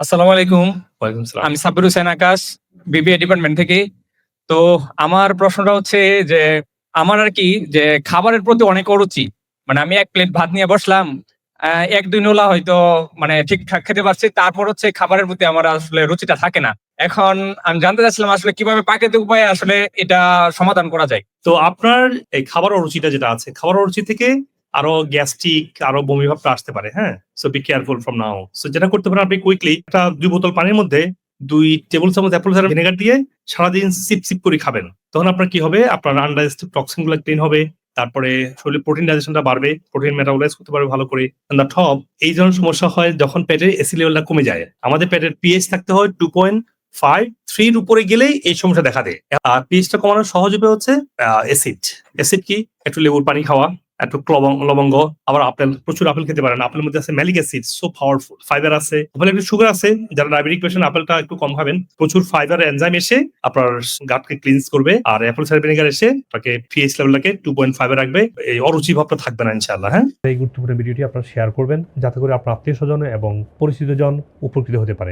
আসসালামু আলাইকুম। আমি সাব্বির হোসেন আকাশ বিবিএ ডিপার্টমেন্ট থেকে। তো আমার প্রশ্নটা হচ্ছে যে আমার আর কি যে খাবারের প্রতি অনেক অরুচি। মানে আমি এক প্লেট ভাত নিয়ে বসলাম এক দুই নোলা হয়তো মানে ঠিকঠাক খেতে পারছি তারপর হচ্ছে খাবারের প্রতি আমার আসলে রুচিটা থাকে না। এখন আমি জানতে চাচ্ছিলাম আসলে কীভাবে প্রাকৃতিক উপায়ে আসলে এটা সমাধান করা যায়। তো আপনার এই খাবার অরুচিটা যেটা আছে খাবার অরুচি থেকে আরও গ্যাস্ট্রিক আরও বমি ভাবটা আসতে পারে হ্যাঁ? So be careful from now so যেটা করতে পারেন আপনি কুইকলি একটা দুই বোতল পানির মধ্যে দুই টেবিল চামচ অ্যাপল সাইডার ভিনেগার দিয়ে সারাদিন সিপ সিপ করে খাবেন। তখন আপনার কি হবে? আপনার আনডাইজেস্টিভ টক্সিনগুলো ক্লিন হবে, তারপরে শরীরে প্রোটিন ডাইজেশনটা বাড়বে প্রোটিন মেটাবলাইজ করতে পারবে ভালো করে। দ্য টপ এই ধরনের সমস্যা হয় যখন পেটের এসি লেভেলটা কমে যায়। আমাদের পেটের পিএইচ থাকতে হয় টু পয়েন্ট ফাইভ থ্রির উপরে গেলেই এই সমস্যা দেখা দেয়। আর পিএইচটা কমানোর সহজ উপায় হচ্ছে অ্যাসিড অ্যাসিড কি? একটু লেবুর পানি খাওয়া। একটু লবঙ্গ, আবার আপেল, প্রচুর আপেল খেতে পারেন। আপেলের মধ্যে আছে malic acid so powerful fibre আছে। আপেল একটু সুগার আছে। যারা ডায়াবেটিক পেশেন্ট আপেলটা একটু কম খাবেন। প্রচুর ফাইবার এনজাইম এসে আপনার গাটকে ক্লিনস করবে। আর অ্যাপল সাইড ভিনেগার এসে তাকে পিএইচ লেভেলটাকে টু পয়েন্ট ফাইভে রাখবে। এই অরুচি ভাবটা থাকবে না, ইনশাআল্লাহ হ্যাঁ? এই গুরুত্বপূর্ণ ভিডিওটি আপনারা শেয়ার করবেন। যাতে করে আপনার আত্মীয় স্বজন এবং পরিচিতজন উপকৃত হতে পারে।